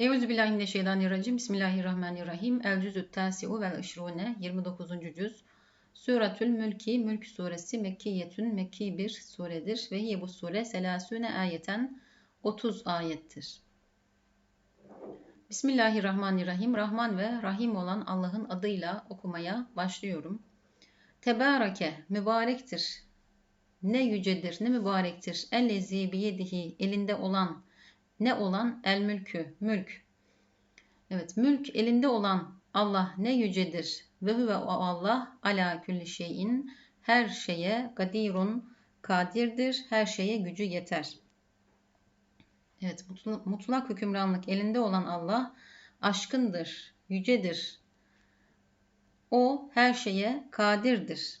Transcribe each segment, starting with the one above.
Euzubillahimineşşeytanirracim. Bismillahirrahmanirrahim. El cüzü tasi'u vel işrune. 29. cüz. Suratül Mülki. Mülk suresi Mekkiyetün. Mekki bir suredir. Ve hiye bu sure selasüne ayeten 30 ayettir. Bismillahirrahmanirrahim. Rahman ve Rahim olan Allah'ın adıyla okumaya başlıyorum. Tebareke mübarektir. Ne yücedir, ne mübarektir. Ellezi biyedihi elinde olan ne olan? El mülkü, mülk. Evet, mülk elinde olan Allah ne yücedir. Ve huve o Allah ala külli şeyin her şeye kadirun kadirdir. Her şeye gücü yeter. Evet, mutlak hükümranlık elinde olan Allah aşkındır, yücedir. O her şeye kadirdir.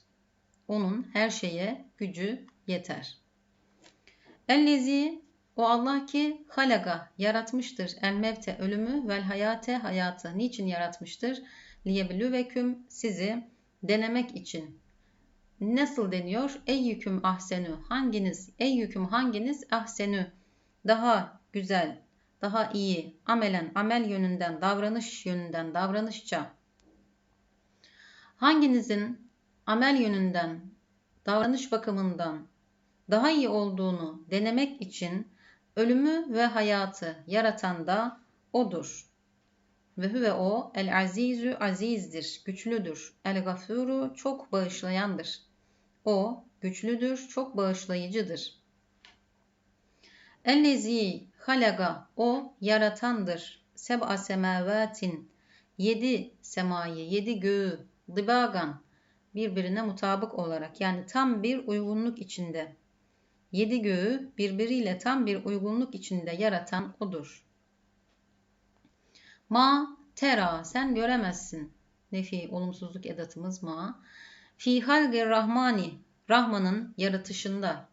Onun her şeye gücü yeter. Ellezi o Allah ki halaga yaratmıştır el mevte ölümü vel hayate hayatı. Niçin yaratmıştır? Liyeblüveküm sizi denemek için. Nasıl deniyor? Ey yüküm ahsenü. Hanginiz? Ey yüküm hanginiz ahsenü? Daha güzel, daha iyi, amelen, amel yönünden, davranış yönünden, davranışça. Hanginizin amel yönünden, davranış bakımından daha iyi olduğunu denemek için Ölümü ve hayatı yaratan da odur. Ve huve o el azizü azizdir, güçlüdür. El gafuru çok bağışlayandır. O güçlüdür, çok bağışlayıcıdır. Ellezi halaga o yaratandır. Seb'a semavatin yedi semayı, yedi göğü, dibagan birbirine mutabık olarak yani tam bir uygunluk içinde Yedi göğü birbiriyle tam bir uygunluk içinde yaratan odur. Ma tera sen göremezsin. Nefi olumsuzluk edatımız ma. Fi halgir rahmani Rahman'ın yaratışında.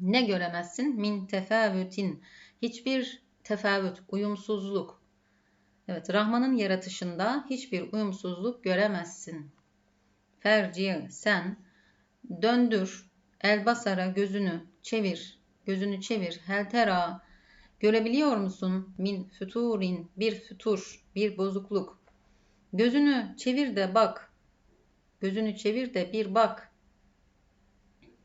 Ne göremezsin? Min tefavütin. Hiçbir tefavüt, uyumsuzluk. Evet, Rahman'ın yaratışında hiçbir uyumsuzluk göremezsin. Ferci sen döndür, Elbasara gözünü çevir, gözünü çevir. Heltera görebiliyor musun? Min füturin bir fütur, bir bozukluk. Gözünü çevir de bak. Gözünü çevir de bir bak.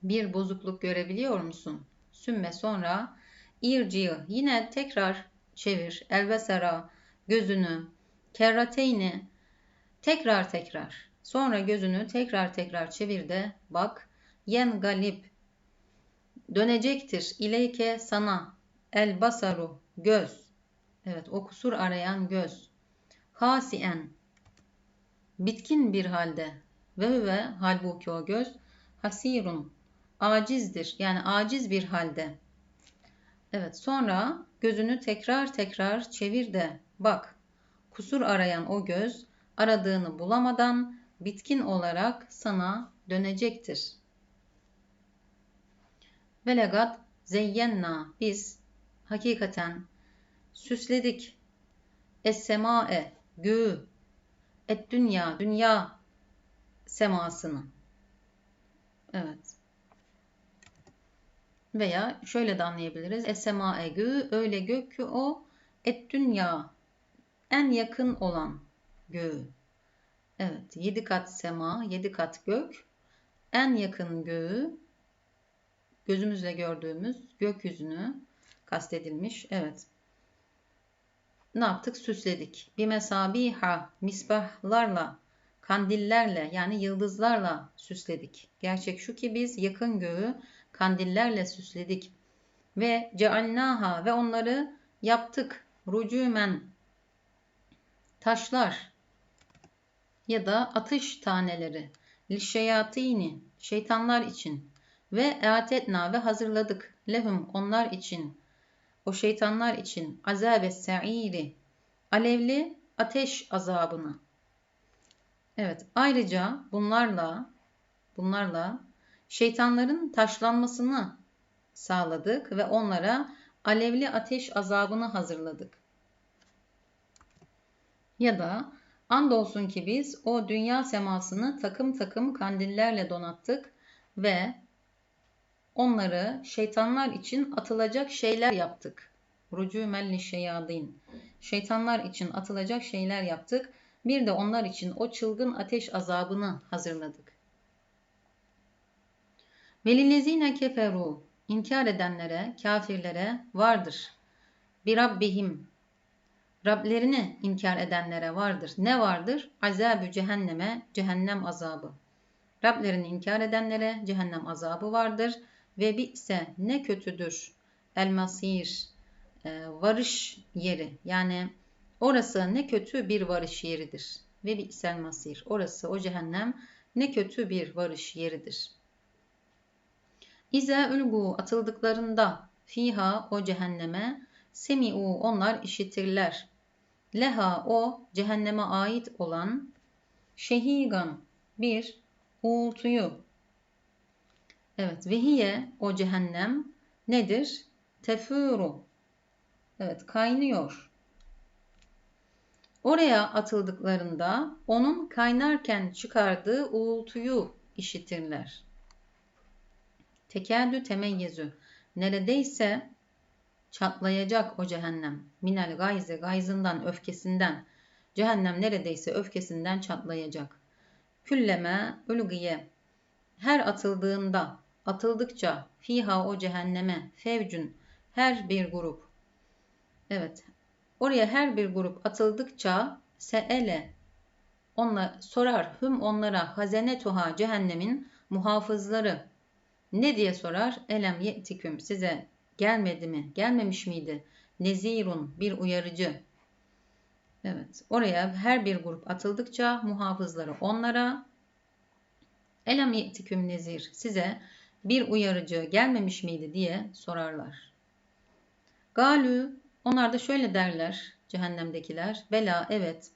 Bir bozukluk görebiliyor musun? Sümme sonra irci yine tekrar çevir. Elbesara gözünü kerrateyni tekrar tekrar. Sonra gözünü tekrar tekrar çevir de bak yen galip. Dönecektir ileyke sana. El basaru göz. Evet o kusur arayan göz. Hasien. Bitkin bir halde. Ve ve halbuki o göz hasirun. Acizdir yani aciz bir halde. Evet sonra gözünü tekrar tekrar çevir de bak. Kusur arayan o göz aradığını bulamadan bitkin olarak sana dönecektir. Ve legat zeyyenna biz hakikaten süsledik es-semae göğü et dünya dünya semasını. Evet. Veya şöyle de anlayabiliriz. Es-semae göğü öyle gök ki o et dünya en yakın olan göğü. Evet. Yedi kat sema, yedi kat gök. En yakın göğü gözümüzle gördüğümüz gökyüzünü kastedilmiş. Evet. Ne yaptık? Süsledik. Bir mesabiha, misbahlarla, kandillerle yani yıldızlarla süsledik. Gerçek şu ki biz yakın göğü kandillerle süsledik. Ve cealnaha ve onları yaptık. Rucumen taşlar ya da atış taneleri. Lişeyatini şeytanlar için ve eatetna ve hazırladık lehum onlar için o şeytanlar için azabe sa'iri alevli ateş azabını. Evet ayrıca bunlarla bunlarla şeytanların taşlanmasını sağladık ve onlara alevli ateş azabını hazırladık. Ya da andolsun ki biz o dünya semasını takım takım kandillerle donattık ve onları şeytanlar için atılacak şeyler yaptık. rucumen lişşeyadin. Şeytanlar için atılacak şeyler yaptık. Bir de onlar için o çılgın ateş azabını hazırladık. Velillezine keferu inkar edenlere, kafirlere vardır. Bir Rabbihim Rablerini inkar edenlere vardır. Ne vardır? Azabü cehenneme, cehennem azabı. Rablerini inkar edenlere cehennem azabı vardır. Ve ise ne kötüdür el masir e, varış yeri. Yani orası ne kötü bir varış yeridir. Ve bi'sel masir. Orası o cehennem ne kötü bir varış yeridir. İze ülgu atıldıklarında fiha o cehenneme semi'u onlar işitirler. Leha o cehenneme ait olan şehigan bir uğultuyu. Evet vehiye o cehennem nedir? Tefuru. Evet kaynıyor. Oraya atıldıklarında onun kaynarken çıkardığı uğultuyu işitirler. Tekerdü temeyyezü. Neredeyse çatlayacak o cehennem. Minel gayze gayzından öfkesinden. Cehennem neredeyse öfkesinden çatlayacak. Külleme ülgiye. Her atıldığında, atıldıkça fiha o cehenneme fevcün her bir grup. Evet. Oraya her bir grup atıldıkça seele onlar sorar hüm onlara hazenetuha cehennemin muhafızları ne diye sorar? Elem ye'tiküm size gelmedi mi? Gelmemiş miydi? Nezirun bir uyarıcı. Evet. Oraya her bir grup atıldıkça muhafızları onlara Elem ye'tiküm nezir size bir uyarıcı gelmemiş miydi diye sorarlar. Galü onlar da şöyle derler cehennemdekiler. Bela evet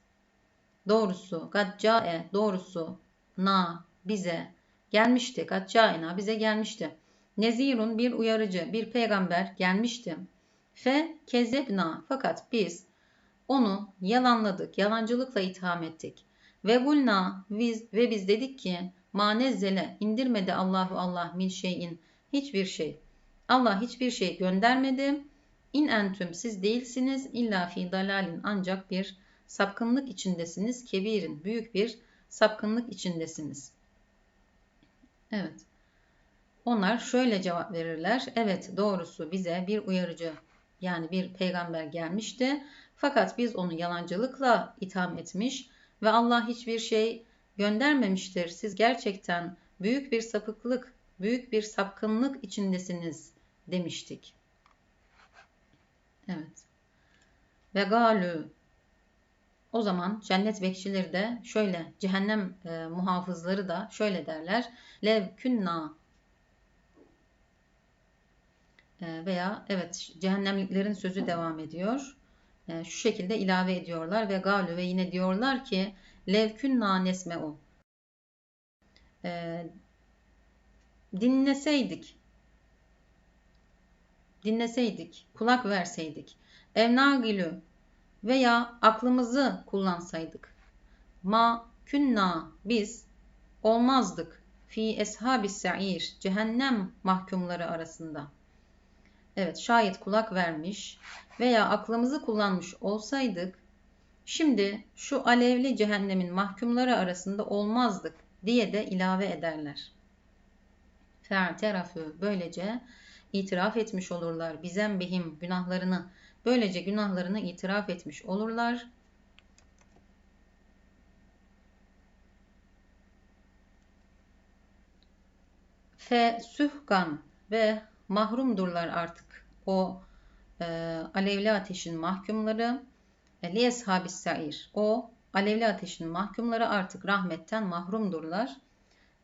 doğrusu gadcae doğrusu na bize gelmişti. Gadcaena bize gelmişti. Nezirun bir uyarıcı, bir peygamber gelmişti. Fe kezebna fakat biz onu yalanladık, yalancılıkla itham ettik. Ve gulna biz, ve biz dedik ki manezzele indirmedi Allahu Allah min şeyin hiçbir şey. Allah hiçbir şey göndermedi. İn entüm siz değilsiniz illa fi dalalin ancak bir sapkınlık içindesiniz. Kebirin büyük bir sapkınlık içindesiniz. Evet. Onlar şöyle cevap verirler. Evet doğrusu bize bir uyarıcı yani bir peygamber gelmişti. Fakat biz onu yalancılıkla itham etmiş ve Allah hiçbir şey göndermemiştir. Siz gerçekten büyük bir sapıklık, büyük bir sapkınlık içindesiniz demiştik. Evet. Ve galü o zaman cennet bekçileri de şöyle, cehennem e, muhafızları da şöyle derler. Lev künna e, veya evet cehennemliklerin sözü devam ediyor. E, şu şekilde ilave ediyorlar ve galü ve yine diyorlar ki lev künna nesme'u e, dinleseydik dinleseydik, kulak verseydik, evnagilü veya aklımızı kullansaydık. Ma künna biz olmazdık fi eshabis sa'ir cehennem mahkumları arasında. Evet şayet kulak vermiş veya aklımızı kullanmış olsaydık şimdi şu alevli cehennemin mahkumları arasında olmazdık diye de ilave ederler. Fe'terafü böylece itiraf etmiş olurlar. Bizem bihim günahlarını böylece günahlarını itiraf etmiş olurlar. Fe sühkan ve mahrumdurlar artık o e, alevli ateşin mahkumları. E, li eshabis sair. O alevli ateşin mahkumları artık rahmetten mahrumdurlar.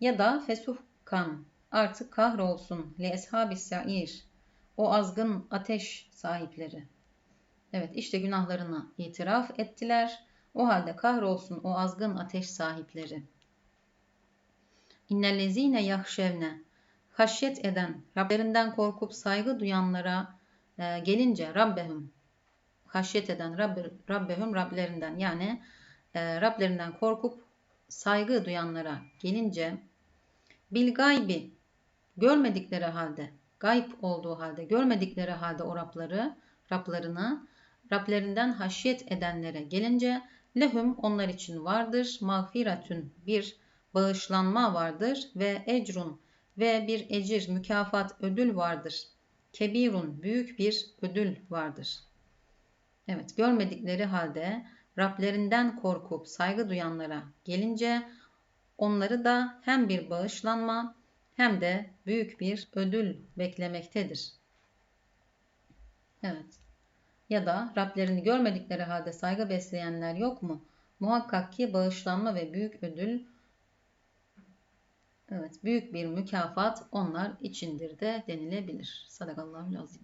Ya da fesuhkan artık kahrolsun li eshabis sair. O azgın ateş sahipleri. Evet işte günahlarını itiraf ettiler. O halde kahrolsun o azgın ateş sahipleri. İnnellezine yahşevne haşyet eden, Rablerinden korkup saygı duyanlara e, gelince Rabbehum haşyet eden Rabbe, Rabbehum Rablerinden yani e, Rablerinden korkup saygı duyanlara gelince bil gaybi görmedikleri halde, gayb olduğu halde, görmedikleri halde o Rabları Rablarına, Rablerinden haşyet edenlere gelince lehum onlar için vardır mağfiretün bir bağışlanma vardır ve ecrun ve bir ecir, mükafat, ödül vardır. Kebirun büyük bir ödül vardır. Evet, görmedikleri halde Rablerinden korkup saygı duyanlara gelince onları da hem bir bağışlanma hem de büyük bir ödül beklemektedir. Evet. Ya da Rablerini görmedikleri halde saygı besleyenler yok mu? Muhakkak ki bağışlanma ve büyük ödül Evet, büyük bir mükafat onlar içindir de denilebilir. Sadakallahu lazim.